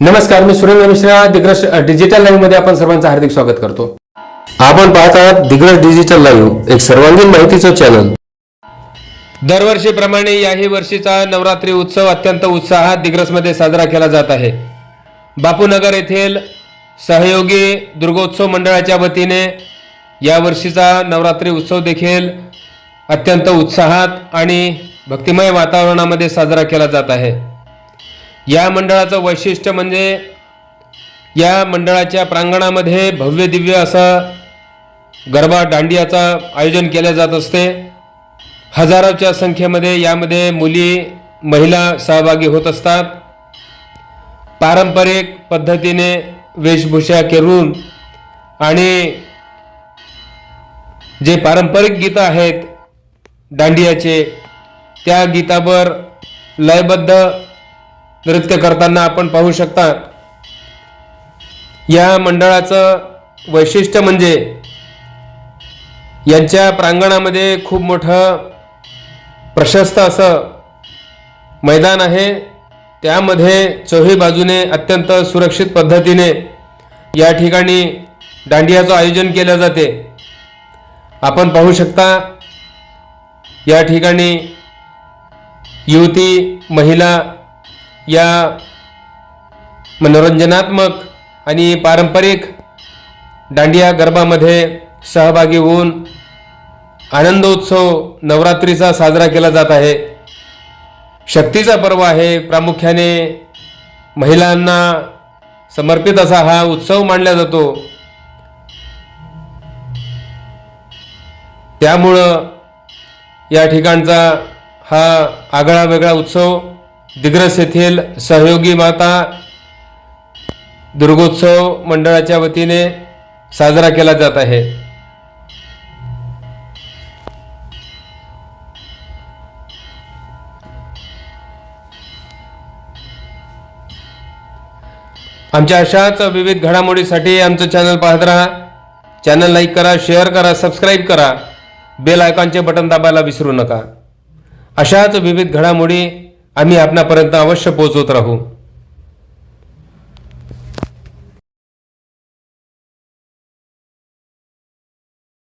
नमस्कार मी सुरेंद्र मिश्रा. दिग्रस डिजिटल लाईव्हमध्ये आपण सर्वांचं हार्दिक स्वागत करतो. आपण पाहत आहात दिग्रस डिजिटल लाईव्ह एक सर्वांगीण माहितीचं चॅनल दरवर्षीप्रमाणे याही वर्षीचा नवरात्री उत्सव अत्यंत उत्साहात दिग्रसमध्ये साजरा केला जात आहे. बापूनगर येथील सहयोगी दुर्गोत्सव मंडळाच्या वतीने या वर्षीचा नवरात्री उत्सव देखील अत्यंत उत्साहात आणि भक्तिमय वातावरणामध्ये साजरा केला जात आहे. या मंडळाचं वैशिष्ट्य म्हणजे या मंडळाच्या प्रांगणामध्ये भव्य दिव्य असं गरबा दांडियाचं आयोजन केले जात असते. हजारोच्या संख्येमध्ये यामध्ये मुली महिला सहभागी होत असतात. पारंपरिक पद्धतीने वेशभूषा करून आणि जे पारंपरिक गीतं आहेत दांडियाचे त्या गीतावर लयबद्ध नृत्य करताना आपण पाहू शकता या मंडळाचं वैशिष्ट्य म्हणजे यांच्या प्रांगणामध्ये खूप मोठं प्रशस्त असं मैदान आहे. त्यामध्ये चौही बाजूने अत्यंत सुरक्षित पद्धतीने या ठिकाणी दांडियाचं आयोजन केलं जाते. आपण पाहू शकता या ठिकाणी युवती महिला या मनोरंजनात्मक आणि पारंपरिक दांडिया गरबामध्ये सहभागी होऊन आनंदोत्सव नवरात्रीचा साजरा केला जात आहे. शक्तीचा पर्व आहे. प्रामुख्याने महिलांना समर्पित असा हा उत्सव मानला जातो. त्यामुळं या ठिकाणचा हा आगळा वेगळा उत्सव दिग्रस येथील सहयोगी माता दुर्गोत्सव मंडळाच्या वतीने साजरा केला जात आहे. आमच्या अशाच विविध घडामोडीसाठी आमचं चॅनल पाहत राहा. चॅनल लाईक करा शेअर करा सबस्क्राईब करा. बेल आयकॉनचे बटन दाबायला विसरू नका. अशाच विविध घडामोडी आम्ही आपणापर्यंत अवश्य पोहोचवत राहू.